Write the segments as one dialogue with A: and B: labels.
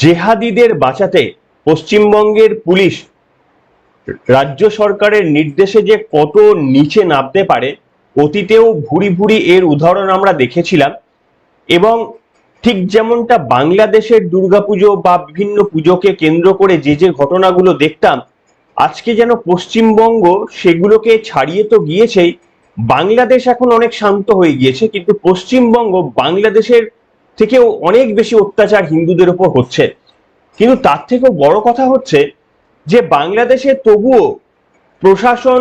A: জেহাদিদের বাঁচাতে পশ্চিমবঙ্গের পুলিশ রাজ্য সরকারের নির্দেশে যে কত নিচে নামতে পারে, অতীতেও ভুরি ভুরি এর উদাহরণ আমরা দেখেছিলাম এবং ঠিক যেমনটা বাংলাদেশের দুর্গাপুজো বা বিভিন্ন পুজোকে কেন্দ্র করে যে যে ঘটনাগুলো দেখতাম, আজকে যেন পশ্চিমবঙ্গ সেগুলোকে ছাড়িয়ে তো গিয়েছেই, বাংলাদেশ এখন অনেক শান্ত হয়ে গিয়েছে, কিন্তু পশ্চিমবঙ্গ বাংলাদেশের থেকেও অনেক বেশি অত্যাচার হিন্দুদের উপর হচ্ছে। কিন্তু তার থেকেও বড় কথা হচ্ছে যে বাংলাদেশে তবুও প্রশাসন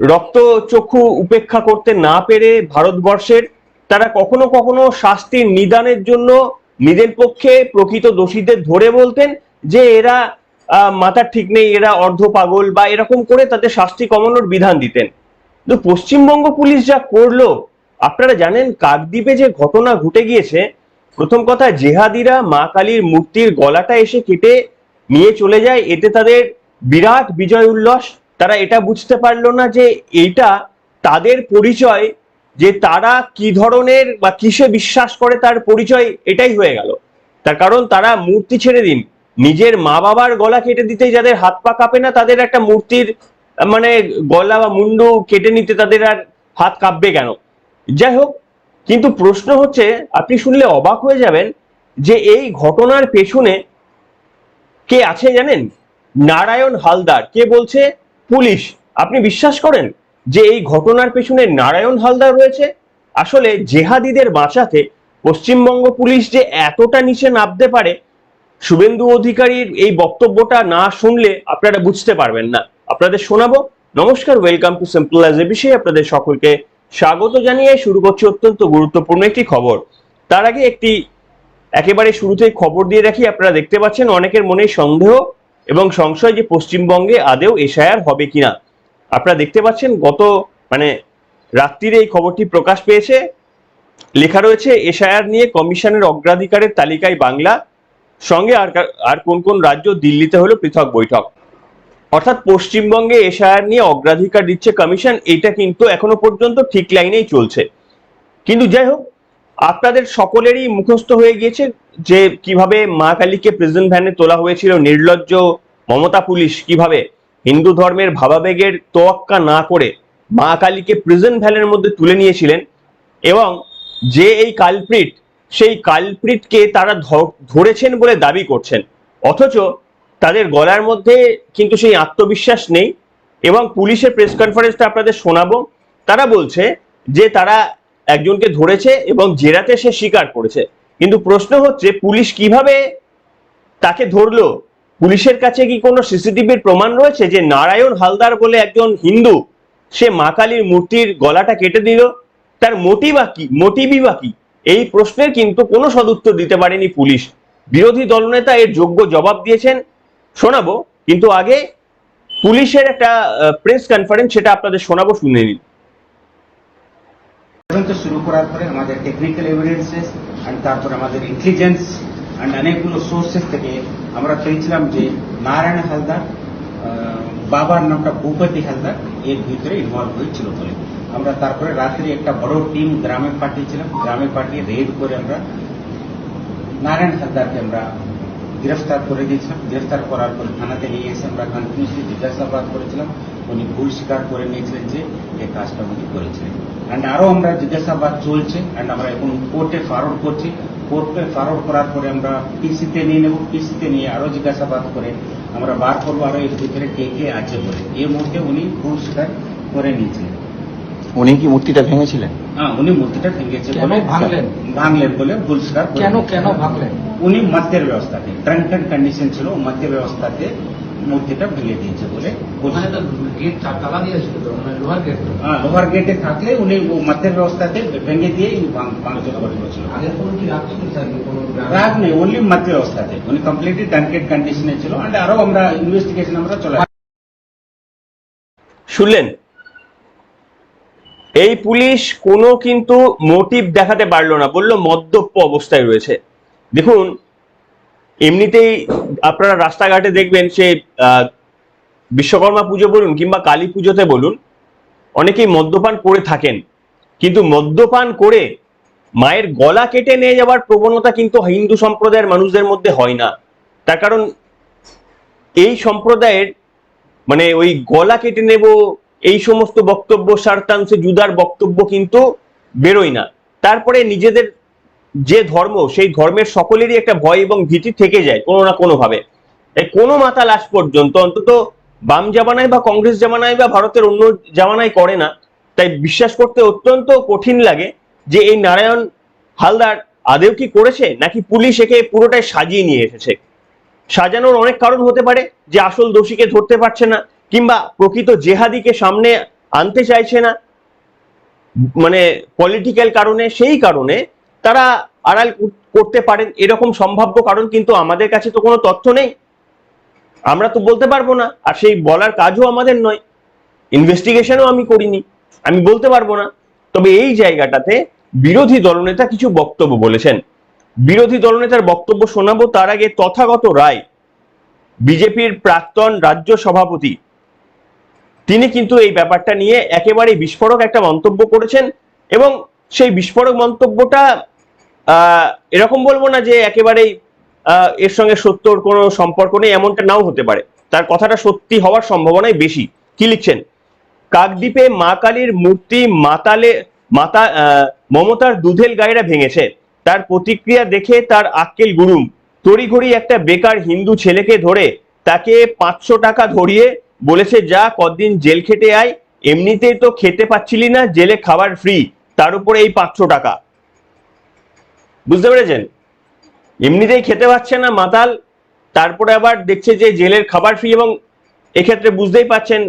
A: রক্তচক্ষু উপেক্ষা করতে না পেরে ভারতবর্ষের তারা কখনো কখনো শাস্তির নিদানের জন্য নিজের পক্ষে প্রকৃত দোষীদের ধরে বলতেন যে এরা মাথার ঠিক নেই, এরা অর্ধ পাগল বা এরকম করে তাদের শাস্তি কমানোর বিধান দিতেন। কিন্তু পশ্চিমবঙ্গ পুলিশ যা করল আপনারা জানেন কাকদ্বীপে যে ঘটনা ঘটে গিয়েছে, প্রথম কথা জেহাদিরা মা কালীর মূর্তির গলাটা এসে কেটে নিয়ে চলে যায়, এতে তাদের বিরাট বিজয় উল্লাস। তারা এটা বুঝতে পারল না যে এইটা তাদের পরিচয়, যে তারা কি ধরনের বা কিসে বিশ্বাস করে তার পরিচয়, এটাই হয়ে গেল। তার কারণ তারা মূর্তি ছেড়ে দিন। নিজের মা বাবার গলা কেটে দিতে যাদের হাত পা কাঁপে না, তাদের একটা মূর্তির মানে গলা বা মুন্ডু কেটে নিতে তাদের আর হাত কাঁপবে কেন? যাই হোক, কিন্তু প্রশ্ন হচ্ছে, আপনি শুনলে অবাক হয়ে যাবেন যে এই ঘটনার পেছনে কে আছে জানেন? নারায়ণ হালদার। কে বলছে? পুলিশ। আপনি বিশ্বাস করেন যে এই ঘটনার পেছনে নারায়ণ হালদার রয়েছে? আসলে জেহাদিদের বাঁচাতে পশ্চিমবঙ্গ পুলিশ যে এতটা নিচে নামতে পারে, শুভেন্দু অধিকারীর এই বক্তব্যটা না শুনলে আপনারা বুঝতে পারবেন না। আপনাদের শোনাবো। নমস্কার, welcome to simple as a বিষয়ে। আপনাদের সকলকে স্বাগত জানিয়ে শুরু করছি অত্যন্ত গুরুত্বপূর্ণ একটি খবর। তার আগে একটি একেবারে শুরুতেই খবর দিয়ে রাখি, আপনারা দেখতে পাচ্ছেন অনেকের মনে সন্দেহ এবং সংশয় যে পশ্চিমবঙ্গে আদেও এশায়ার হবে কিনা। আপনারা দেখতে পাচ্ছেন গত মানে রাত্রিরে এই খবরটি প্রকাশ পেয়েছে। লেখা রয়েছে এশায়ার নিয়ে কমিশনের অগ্রাধিকারের তালিকায় বাংলা, সঙ্গে আর আর কোন কোন রাজ্য দিল্লিতে হলো পৃথক বৈঠক। অর্থাৎ পশ্চিমবঙ্গে এশায়ার নিয়ে অগ্রাধিকার দিচ্ছে কমিশন, এটা কিন্তু এখনও পর্যন্ত ঠিক লাইনেই চলছে। কিন্তু যাই হোক, আপনাদের সকলেরই মুখস্থ হয়ে গিয়েছে যে কীভাবে মা কালীকে প্রেজেন্ট ভ্যানে তোলা হয়েছিল, নির্লজ্জ মমতা পুলিশ কীভাবে হিন্দু ধর্মের ভাবাবেগের তোয়াক্কা না করে মা কালীকে প্রেজেন্ট ভ্যানের মধ্যে তুলে নিয়েছিলেন এবং যে এই কালপ্রিট, সেই কালপ্রিটকে তারা ধরেছেন বলে দাবি করছেন। অথচ তাদের গলার মধ্যে কিন্তু সেই আত্মবিশ্বাস নেই এবং পুলিশের প্রেস কনফারেন্সটা আপনাদের শোনাবো। তারা বলছে যে তারা একজনকে ধরেছে এবং জেরাতে সে স্বীকার করেছে। কিন্তু প্রশ্ন হচ্ছে, পুলিশ কীভাবে তাকে ধরলো? পুলিশের কাছে কি কোনো সিসিটিভির প্রমাণ রয়েছে যে নারায়ণ হালদার বলে একজন হিন্দু, সে মা কালীর মূর্তির গলাটা কেটে দিল? তার মোটিভ কি? মোটিভই বা কি? এই প্রশ্নের কিন্তু কোনো সদুত্তর দিতে পারেনি পুলিশ। বিরোধী দলনেতা এর যোগ্য জবাব দিয়েছেন শোনাবো, কিন্তু আগে পুলিশের একটা প্রেস কনফারেন্স সেটা আপনাদের শোনাবো, শুনে নিন।
B: তদন্ত শুরু করার পরে আমাদের টেকনিক্যাল এভিডেন্সেস অ্যান্ড তারপর আমাদের ইন্টেলিজেন্স অ্যান্ড অনেকগুলো সোর্সেস থেকে আমরা পেয়েছিলাম যে নারায়ণ হালদার বাবার নামটা ভূপতি হালদার, এর ভিতরে ইনভলভ হয়েছিল বলে। আমরা তারপরে রাত্রে একটা বড় টিম গ্রামে পাঠিয়েছিলাম। গ্রামে পাঠিয়ে রেড করে আমরা নারায়ণ হালদারকে আমরা গ্রেফতার করে দিয়েছিলাম গ্রেফতার করার পরে থানাতে নিয়ে এসে আমরা কন্টিনিউসলি জিজ্ঞাসাবাদ করেছিলাম। উনি ভুল স্বীকার করে নিয়েছিলেন যে এই কাজটা উনি করেছিলেন। অ্যান্ড আরও আমরা জিজ্ঞাসাবাদ চলছে অ্যান্ড আমরা এখন কোর্টে ফরওয়ার্ড করছি। কোর্টে ফরওয়ার্ড করার পরে আমরা পিসিতে নিয়ে নেব। পিসিতে নিয়ে আরও জিজ্ঞাসাবাদ করে আমরা বার করব। আরও এর ভিতরে কে কে আছে বলে। এই মুহূর্তে উনি ভুল স্বীকার করে নিয়েছিলেন।
C: উনি কি মূর্তিটা ভেঙেছিলেন?
B: হ্যাঁ উনি মূর্তিটা ভেঙেছে
D: কেন
B: বলে
D: ভাঙলেন?
B: ভাঙলেন বলে ভুল স্বীকার
D: কেন কেন ভাবলেন
B: উনি মধ্যের ব্যবস্থাতে ট্রাঙ্কেন কন্ডিশন ছিল মধ্য ব্যবস্থাতে মূর্তিটা ভেঙে দিয়েছে বলে
D: গেট তালা দিয়েছিল মানে লোহার গেট
B: হ্যাঁ, লোহার গেটে থাকলে উনি ও মধ্যের ব্যবস্থাতে ভেঙে দিয়ে ভাঙচুর করে দিয়েছিল।
D: রাগ
B: নেই ওনলি মধ্য ব্যবস্থাতে। উনি কমপ্লিটলি ট্রাঙ্কেড কন্ডিশনে ছিল অ্যান্ড আরও আমরা ইনভেস্টিগেশন আমরা চলে
A: শুনলেন? এই পুলিশ কোনো কিন্তু মোটিভ দেখাতে পারল না, বলল মদ্যপ অবস্থায় রয়েছে। দেখুন, এমনিতেই আপনারা রাস্তাঘাটে দেখবেন সে বিশ্বকর্মা পুজো বলুন কিংবা কালী পুজোতে বলুন, অনেকেই মদ্যপান করে থাকেন। কিন্তু মদ্যপান করে মায়ের গলা কেটে নিয়ে যাওয়ার প্রবণতা কিন্তু হিন্দু সম্প্রদায়ের মানুষদের মধ্যে হয় না। তার কারণ এই সম্প্রদায়ের মানে ওই গলা কেটে নেব এই সমস্ত বক্তব্য, সারতাংশে জুদার বক্তব্য কিন্তু বেরোয় না। তারপরে নিজেদের যে ধর্ম, সেই ধর্মের সকলেরই একটা ভয় এবং ভীতি থেকে যায় কোনো না কোনো ভাবে এই কোনো মাতাল আজ পর্যন্ত অন্তত বাম জামানায় বা কংগ্রেস জামানায় বা ভারতের অন্য জামানায় করে না। তাই বিশ্বাস করতে অত্যন্ত কঠিন লাগে যে এই নারায়ণ হালদার আদেও কি করেছে, নাকি পুলিশ একে পুরোটাই সাজিয়ে নিয়ে এসেছে। সাজানোর অনেক কারণ হতে পারে যে আসল দোষীকে ধরতে পারছে না কিংবা প্রকৃত জেহাদিকে সামনে আনতে চাইছে না মানে পলিটিক্যাল কারণে, সেই কারণে তারা আড়াল করতে পারেন এরকম সম্ভাব্য কারণ কিন্তু আমাদের কাছে তো কোনো তথ্য নেই। আমরা তো বলতে পারব না, আর সেই বলার কাজও আমাদের নয়। ইনভেস্টিগেশনও আমি করিনি, আমি বলতে পারব না। তবে এই জায়গাটাতে বিরোধী দলনেতা কিছু বক্তব্য বলেছেন। বিরোধী দলনেতার বক্তব্য শোনাবো তার আগে তথাগত রায়, বিজেপির প্রাক্তন রাজ্য সভাপতি তিনি কিন্তু এই ব্যাপারটা নিয়ে একেবারে বিস্ফোরক একটা মন্তব্য করেছেন এবং সেই বিস্ফোরক মন্তব্যটা এরকম বলব না যে একেবারেই এর সঙ্গে সত্যর কোনো সম্পর্ক নেই, এমনটা নাও হতে পারে। তার কথাটা সত্যি হওয়ার সম্ভাবনাই বেশি। কি লিখছেন? কাকদ্বীপে মা কালীর মূর্তি মাতালে, মাতা মমতার দুধেল গায়েরা ভেঙেছে। তার প্রতিক্রিয়া দেখে তার আক্কেল গুরুম। তড়িঘড়ি একটা বেকার হিন্দু ছেলেকে ধরে তাকে পাঁচশো টাকা ধরিয়ে বলেছে, যা কদিন জেল খেটে আয়, এমনিতেই তো খেতে পাচ্ছিলি না, জেলে খাবার ফ্রি তার উপরে এই পাঁচশো টাকা। বুঝতে পেরেছেন? এমনিতেই খেতে পাচ্ছে না মাতাল, তারপরে আবার দেখছে যে জেলের খাবার ফ্রি এবং এক্ষেত্রে বুঝতেই পাচ্ছেন,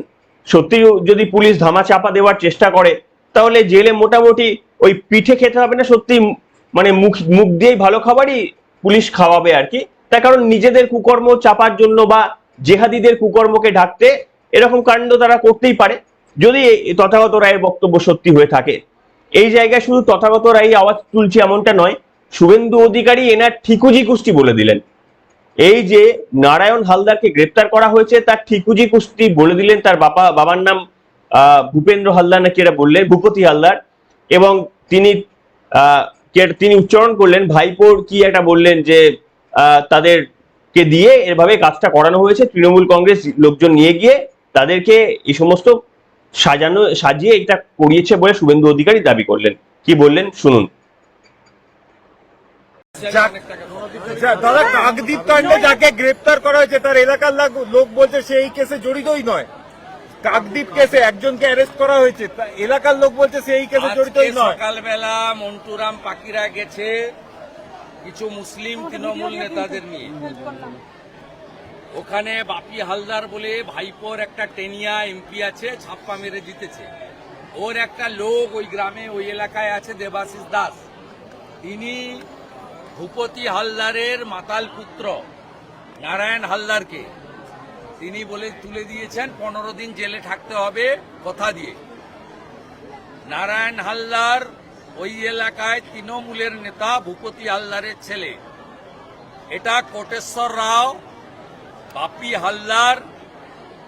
A: সত্যি যদি পুলিশ ধামা চাপা দেওয়ার চেষ্টা করে, তাহলে জেলে মোটামুটি ওই পিঠে খেতে হবে না সত্যি মানে মুখ মুখ দিয়েই ভালো খাবারই পুলিশ খাওয়াবে আর কি। তার কারণ নিজেদের কুকর্ম চাপার জন্য বা জেহাদিদের কুকর্মকে ঢাকতে এরকম কাণ্ড তারা করতেই পারে যদি তথাগত রায়ের বক্তব্য সত্যি হয়ে থাকে। এই জায়গায় শুধু তথাগত রায় আওয়াজ তুলছে এমনটা নয় শুভেন্দু অধিকারী এনার ঠিকুজি কুষ্টি বলে দিলেন। এই যে নারায়ণ হালদারকে গ্রেপ্তার করা হয়েছে তার ঠিকুজি কুস্তি বলে দিলেন তার বাবা বাবার নাম ভূপেন্দ্র হালদার নাকি এরা বললেন ভূপতি হালদার। এবং তিনি তিনি উচ্চারণ করলেন ভাইপোর কি একটা বললেন যে আহ, তাদেরকে দিয়ে এভাবে কাজটা করানো হয়েছে তৃণমূল কংগ্রেস লোকজন নিয়ে গিয়ে তাদেরকে এই সমস্ত সাজানো সাজিয়ে এটা করিয়েছে বলে শুভেন্দু অধিকারী দাবি করলেন। কি বললেন? শুনুন।
E: আচ্ছা, দাদা কাকদ্বীপ কাণ্ডে যাকে গ্রেপ্তার করা হয়েছে তার এলাকার লোক বলছে সে এই কেসে জড়িতই নয়। কাকদ্বীপ কেসে একজনকে অ্যারেস্ট করা হয়েছে এলাকার লোক বলছে সে এই কেসে
F: আজকে
E: জড়িতই নয়।
F: সকালবেলা মন্টুরাম পাকিরা গেছে কিছু মুসলিম তৃণমূল নেতাদের নিয়ে। ওখানে বাপি হালদার বলে ভাইপোর একটা টেনিয়া এমপি আছে ছাপ্পা মেরে জিতেছে। ওর একটা লোক ওই গ্রামে ওই এলাকায় আছে দেবাশিস দাস। তিনি ভূপতি হালদারের মাতাল পুত্র নারায়ণ হালদারকে। তিনি বলে তুলে দিয়েছেন পনেরো দিন জেলে থাকতে হবে কথা দিয়ে। নারায়ণ হালদার ওই এলাকায় তৃণমূলের নেতা ভূপতি হালদারের ছেলে। এটা কোটেশ্বর রাও, বাপি হালদার,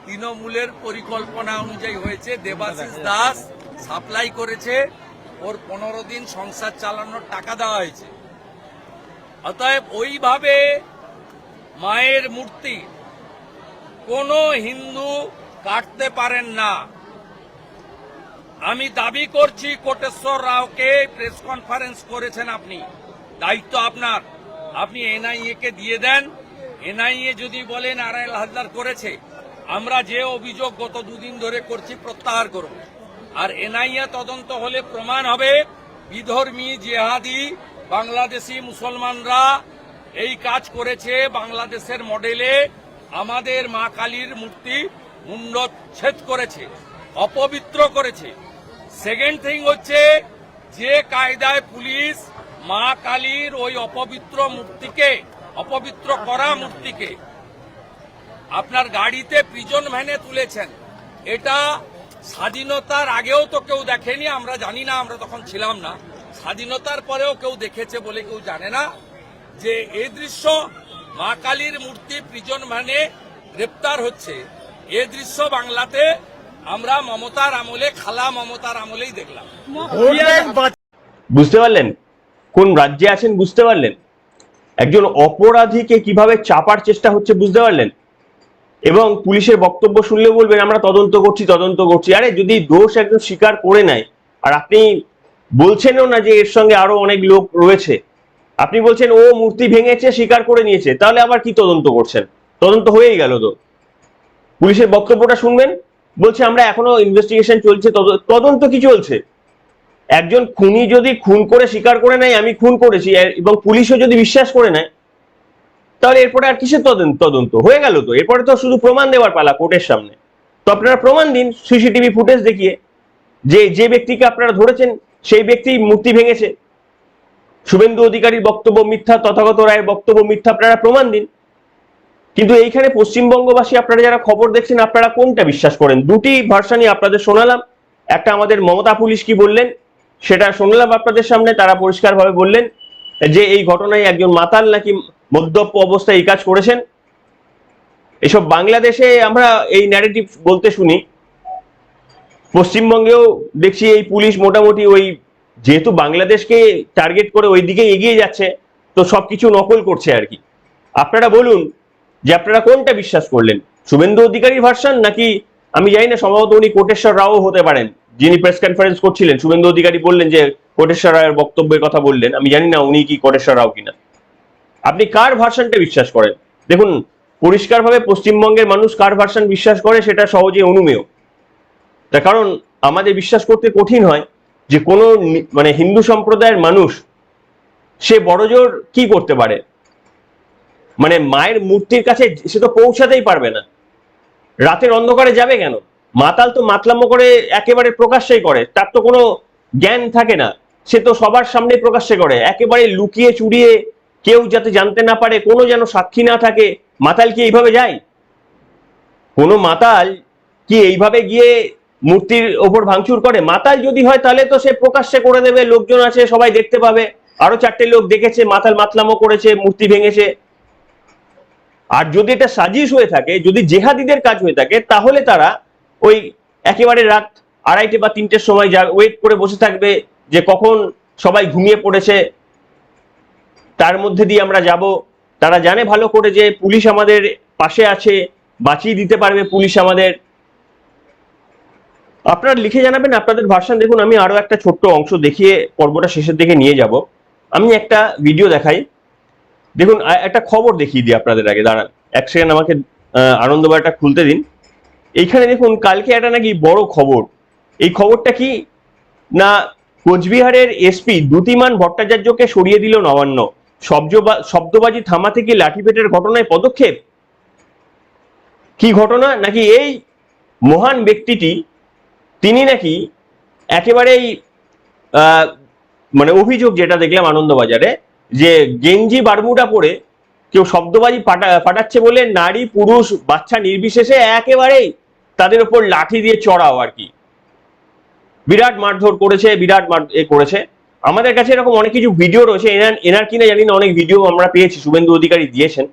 F: তৃণমূলের পরিকল্পনা অনুযায়ী হয়েছে। দেবাশিস দাস সাপ্লাই করেছে। ওর পনেরো দিন সংসার চালানোর টাকা দেওয়া হয়েছে। অতএব ওইভাবে মায়ের মূর্তি কোনো হিন্দু কাটতে পারেন না। আমি দাবি করছি কোটেশ্বর রাওকে প্রেস কনফারেন্স করেছেন আপনি। দায়িত্ব আপনার। আপনি এনআইএ কে দিয়ে দেন। এনআইএ যদি বলে নারায়ণ হালদার করেছে, আমরা যে অভিযোগ গত দুদিন ধরে করছি প্রত্যাহার করব আর এনআইএ তদন্ত হলে প্রমাণ হবে, বিধর্মী, জেহাদি, বাংলাদেশি মুসলমানরা এই কাজ করেছে বাংলাদেশের মডেলে। আমাদের মা কালীর মূর্তি মুন্ডচ্ছেদ করেছে, অপবিত্র করেছে। সেকেন্ড থিং হচ্ছে, যে কায়দায় পুলিশ মা কালীর ওই অপবিত্র মূর্তিকে, অপবিত্র করা মূর্তিকে আপনার গাড়িতে প্রিজন ভ্যানে তুলেছেন। এটা স্বাধীনতার আগেও তো কেউ দেখেনি, আমরা জানি না, আমরা তখন ছিলাম না। স্বাধীনতার পরেও কেউ দেখেছে বলে কেউ জানে না যে এই দৃশ্য মা কালীর মূর্তি প্রিজন ভ্যানে গ্রেপ্তার হচ্ছে। এ দৃশ্য বাংলাতে আমরা মমতার আমলে খালা মমতার আমলেই দেখলাম।
A: বুঝতে পারলেন? কোন রাজ্যে আছেন বুঝতে পারলেন? একজন অপরাধীকে কীভাবে চাপার চেষ্টা হচ্ছে বুঝতে পারলেন? এবং পুলিশের বক্তব্য শুনলে বলবেন আমরা তদন্ত করছি তদন্ত করছি। আরে যদি দোষ একজন স্বীকার করে নেয় আর আপনি বলছেনও না যে এর সঙ্গে আরও অনেক লোক রয়েছে আপনি বলছেন ও মূর্তি ভেঙেছে স্বীকার করে নিয়েছে। তাহলে আবার কি তদন্ত করছেন? তদন্ত হয়েই গেল তো। পুলিশের বক্তব্যটা শুনবেন? বলছে, আমরা এখনও ইনভেস্টিগেশন চলছে, তদ- তদন্ত কি চলছে? একজন খুনি যদি খুন করে স্বীকার করে নেয়, আমি খুন করেছি এবং পুলিশও যদি বিশ্বাস করে নেয়, তাহলে এরপরে আর কিসের তদন্ত তদন্ত? হয়ে গেল তো। এরপরে তো শুধু প্রমাণ দেওয়ার পালা কোর্টের সামনে। তো আপনারা প্রমাণ দিন, সিসিটিভি ফুটেজ দেখিয়ে, যে যে ব্যক্তিকে আপনারা ধরেছেন, সেই ব্যক্তি মূর্তি ভেঙেছে। শুভেন্দু অধিকারীর বক্তব্য মিথ্যা, তথাগত রায়ের বক্তব্য মিথ্যা, আপনারা প্রমাণ দিন। কিন্তু এইখানে পশ্চিমবঙ্গবাসী, আপনারা যারা খবর দেখছেন, আপনারা কোনটা বিশ্বাস করেন? দুটি ভার্সানই আপনাদের শোনালাম। একটা আমাদের মমতা পুলিশ কি বললেন, সেটা শুনলাম আপনাদের সামনে, তারা পরিষ্কারভাবে বললেন যে এই ঘটনায় একজন মাতাল নাকি মদ্যপ অবস্থায় এই কাজ করেছেন। এসব বাংলাদেশে আমরা এই ন্যারেটিভ বলতে শুনি। পশ্চিমবঙ্গেও দেখছি এই পুলিশ মোটামুটি ওই যেহেতু বাংলাদেশকে টার্গেট করে ওই দিকে এগিয়ে যাচ্ছে, তো সবকিছু নকল করছে আর কি। আপনারা বলুন যে আপনারা কোনটা বিশ্বাস করলেন? শুভেন্দু অধিকারীর ভার্সন নাকি, আমি জানি না, সম্ভবত উনি কোটেশ্বর রাও হতে পারেন। যিনি প্রেস কনফারেন্স করছিলেন, শুভেন্দু অধিকারী বললেন যে কোটেশ্বর রায়ের বক্তব্যের কথা বললেন। আমি জানি না উনি কি কোটেশ্বর রাও কিনা। আপনি কার ভার্সনটা বিশ্বাস করেন? দেখুন, পরিষ্কারভাবে পশ্চিমবঙ্গের মানুষ কার ভার্সন বিশ্বাস করে সেটা সহজে অনুমেয়। তার কারণ, আমাদের বিশ্বাস করতে কঠিন হয় যে কোনো মানে হিন্দু সম্প্রদায়ের মানুষ সে বড়জোর কি করতে পারে? মানে মায়ের মূর্তির কাছে সে তো পৌঁছাতেই পারবে না। রাতের অন্ধকারে যাবে কেন? মাতাল তো মাতলামো করে একেবারে প্রকাশ্যেই করে, তার তো কোনো জ্ঞান থাকে না। সে তো সবার সামনে প্রকাশ্যে করে, একেবারে লুকিয়ে চুরিয়ে কেউ যাতে জানতে না পারে, কোনো যেন সাক্ষী না থাকে, মাতাল কি এইভাবে যায়? কোনো মাতাল কি এইভাবে গিয়ে মূর্তির ওপর ভাঙচুর করে? মাতাল যদি হয় তাহলে তো সে প্রকাশ্যে করে দেবে, লোকজন আছে, সবাই দেখতে পাবে। আরও চারটে লোক দেখেছে, মাতাল মাতলামো করেছে, মূর্তি ভেঙেছে। আর যদি এটা সাজিশ হয়ে থাকে, যদি জেহাদিদের কাজ হয়ে থাকে, তাহলে তারা ওই একেবারে রাত আড়াইটে বা তিনটের সময় যা ওয়েট করে বসে থাকবে যে কখন সবাই ঘুমিয়ে পড়েছে, তার মধ্যে দিয়ে আমরা যাব। তারা জানে ভালো করে যে পুলিশ আমাদের পাশে আছে, বাঁচিয়ে দিতে পারবে পুলিশ আমাদের। আপনারা লিখে জানাবেন, আপনাদের ভার্সান দেখুন, আমি আরও একটা ছোট্ট অংশ দেখিয়ে পর্বটা শেষের দিকে নিয়ে যাব। আমি একটা ভিডিও দেখাই। দেখুন একটা খবর দেখিয়ে দিই আপনাদের আগে, দাঁড়ান। এক সেকেন্ড আমাকে আনন্দবাজারটা খুলতে দিন। এইখানে দেখুন, কালকে একটা নাকি বড় খবর। এই খবরটা কি? না, কোচবিহারের এসপি দ্যুতিমান ভট্টাচার্যকে সরিয়ে দিল নবান্ন। শব্দবা- শব্দবাজি থামাতে গিয়ে লাঠিপেটের ঘটনায় পদক্ষেপ? কি ঘটনা? নাকি এই মহান ব্যক্তিটি, তিনি নাকি একেবারেই মানে অভিযোগ যেটা দেখলাম আনন্দবাজারে যে গেঞ্জি বারমুডা পরে কেউ শব্দবাজি ফাটা ফাটাচ্ছে বলে নারী, পুরুষ, বাচ্চা নির্বিশেষে একেবারেই তাদের উপর লাঠি দিয়ে চড়াও আর কি। বিরাট মারধর করেছে, বিরাট মার, এ করেছে। আমাদের কাছে এরকম অনেক কিছু ভিডিও রয়েছে, এনার এনার কিনা জানি না অনেক ভিডিও আমরা পেয়েছি, শুভেন্দু অধিকারী দিয়েছেন।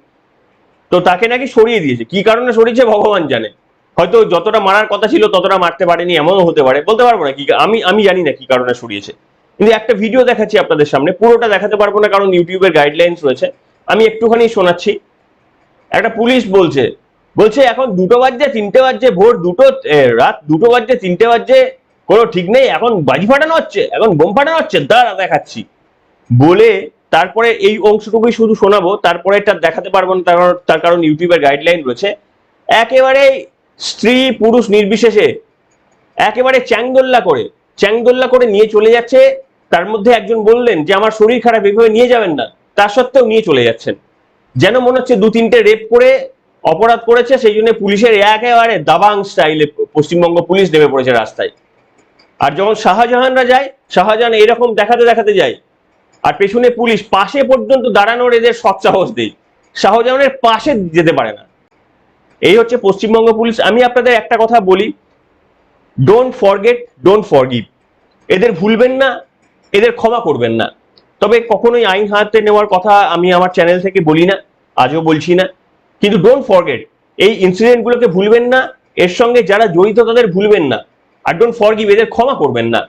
A: তো তাকে নাকি সরিয়ে দিয়েছে। কি কারণে সরিয়েছে ভগবান জানে। হয়তো যতটা মারার কথা ছিল ততটা মারতে পারেনি, এমনও হতে পারে। বলতে পারব না কি, আমি আমি জানি না কি কারণে সরিয়েছে। কিন্তু একটা ভিডিও দেখাচ্ছি আপনাদের সামনে। পুরোটা দেখাতে পারব না কারণ ইউটিউবের গাইডলাইন্স রয়েছে। আমি একটুখানি শোনাচ্ছি। একটা পুলিশ বলছে বলছে এখন দুটো বাজছে, তিনটে বাজছে, ভোর দুটো রাত দুটো বাজছে, তিনটে বাজছে, কোনো ঠিক নেই, এখন বাজি ফাটানো হচ্ছে, এখন বোম ফাটানো হচ্ছে, দাঁড়া দেখাচ্ছি। বলে তারপরে এই অংশটুকুই শুধু শোনাবো, তারপরে এটা দেখাতে পারব না, তার তার কারণ ইউটিউবের গাইডলাইন রয়েছে। একেবারে স্ত্রী পুরুষ নির্বিশেষে, একেবারে চ্যাংদোল্লা করে চ্যাংদোল্লা করে নিয়ে চলে যাচ্ছে তার মধ্যে একজন বললেন যে, আমার শরীর খারাপ, এভাবে নিয়ে যাবেন না। তা সত্ত্বেও নিয়ে চলে যাচ্ছেন। যেন মনে হচ্ছে দু তিনটে রেপ করে অপরাধ করেছে, সেই জন্য পুলিশের একেবারে দাবাং স্টাইলে পশ্চিমবঙ্গ পুলিশ নেমে পড়েছে রাস্তায়। আর যখন শাহজাহানরা যায়, শাহজাহান এরকম দেখাতে দেখাতে যায়, আর পেছনে পুলিশ পাশে পর্যন্ত দাঁড়ানোর এদের সৎসাহস দেয় শাহজাহানের পাশে যেতে পারে না। এই হচ্ছে পশ্চিমবঙ্গ পুলিশ। আমি আপনাদের একটা কথা বলি ডোন্ট ফরগেট ডোন্ট ফরগিভ এদের ভুলবেন না এদের ক্ষমা করবেন না। তবে কখনোই আইন হাতে নেওয়ার কথা আমি আমার চ্যানেল থেকে বলি না, আজও বলছি না। কিন্তু ডোন্ট ফরগেট এই ইনসিডেন্টগুলোকে ভুলবেন না, এর সঙ্গে যারা জড়িত তাদের ভুলবেন না। আর ডোন্ট ফরগিভ এদের ক্ষমা করবেন না।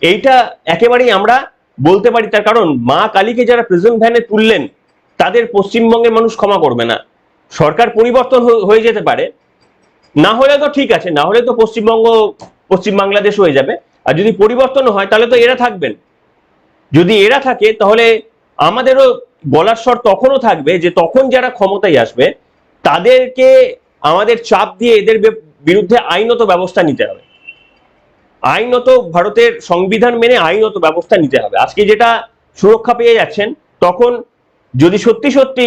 A: এইটা একেবারেই আমরা বলতে পারি তার কারণ, মা কালীকে যারা প্রেজেন্ট ভ্যানে তুললেন, তাদের পশ্চিমবঙ্গের মানুষ ক্ষমা করবে না। সরকার পরিবর্তন হয়ে- যেতে পারে। না হলে তো ঠিক আছে, না হলে তো পশ্চিমবঙ্গ, পশ্চিম বাংলাদেশ হয়ে যাবে। আর যদি পরিবর্তন হয়, তাহলে তো এরা থাকবেন। যদি এরা থাকে, তাহলে আমাদেরও গলার স্বর তখনও থাকবে যে তখন যারা ক্ষমতায় আসবে, তাদেরকে আমাদের চাপ দিয়ে এদের বিরুদ্ধে আইনত ব্যবস্থা নিতে হবে। আইনত ভারতের সংবিধান মেনে আইনত ব্যবস্থা নিতে হবে। আজকে যেটা সুরক্ষা পেয়ে যাচ্ছেন, তখন যদি সত্যি সত্যি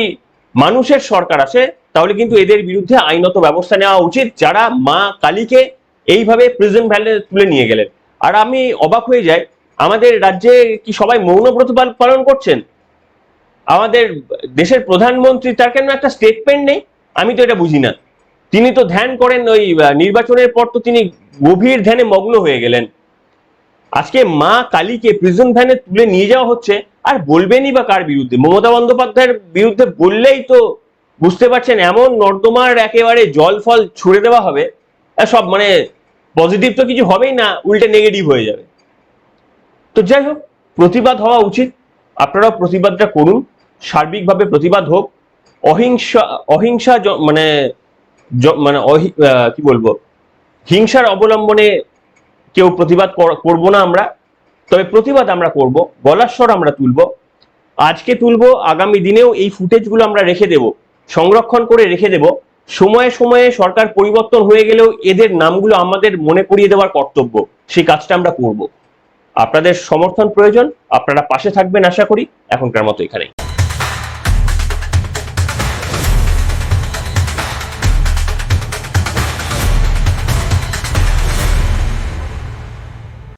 A: মানুষের সরকার আসে, তাহলে কিন্তু এদের বিরুদ্ধে আইনত ব্যবস্থা নেওয়া উচিত। যারা মা কালীকে এইভাবে প্রেজেন্ট ভ্যালে তুলে নিয়ে গেলেন। আর আমি অবাক হয়ে যাই আমাদের রাজ্যে কি সবাই মৌন ব্রত পালন করছেন? আমাদের দেশের প্রধানমন্ত্রী, তার কেন একটা স্টেটমেন্ট নেই? আমি তো এটা বুঝি না। তিনি তো ধ্যান করেন ওই নির্বাচনের পর তো তিনি গভীর ধ্যানে মগ্ন হয়ে গেলেন। আজকে মা কালীকে প্রিজন ভ্যানে তুলে নিয়ে যাওয়া হচ্ছে, আর বলবেনই বা কার বিরুদ্ধে? মমতা বন্দ্যোপাধ্যায়ের বিরুদ্ধে বললেই তো বুঝতে পারছেন, এমন নর্দমার একেবারে জল ফল ছুড়ে দেওয়া হবে। সব মানে পজিটিভ তো কিছু হবেই না, উল্টে নেগেটিভ হয়ে যাবে। তো যাই হোক, প্রতিবাদ হওয়া উচিত। আপনারাও প্রতিবাদটা করুন। সার্বিকভাবে প্রতিবাদ হোক। অহিংসা অহিংসা মানে মানে কি বলব? হিংসার অবলম্বনে কেউ প্রতিবাদ কর- করব না আমরা। তবে প্রতিবাদ আমরা করব। গলার স্বর আমরা তুলব। আজকে তুলব, আগামী দিনেও এই ফুটেজগুলো আমরা রেখে দেব। সংরক্ষণ করে রেখে দেব। সময়ে সময়ে সরকার পরিবর্তন হয়ে গেলেও এদের নামগুলো আমাদের মনে করিয়ে দেওয়ার কর্তব্য। সেই কাজটা আমরা করব। আপনাদের সমর্থন প্রয়োজন আপনারা পাশে থাকবেন আশা করি এখনকার মতো এখানেই।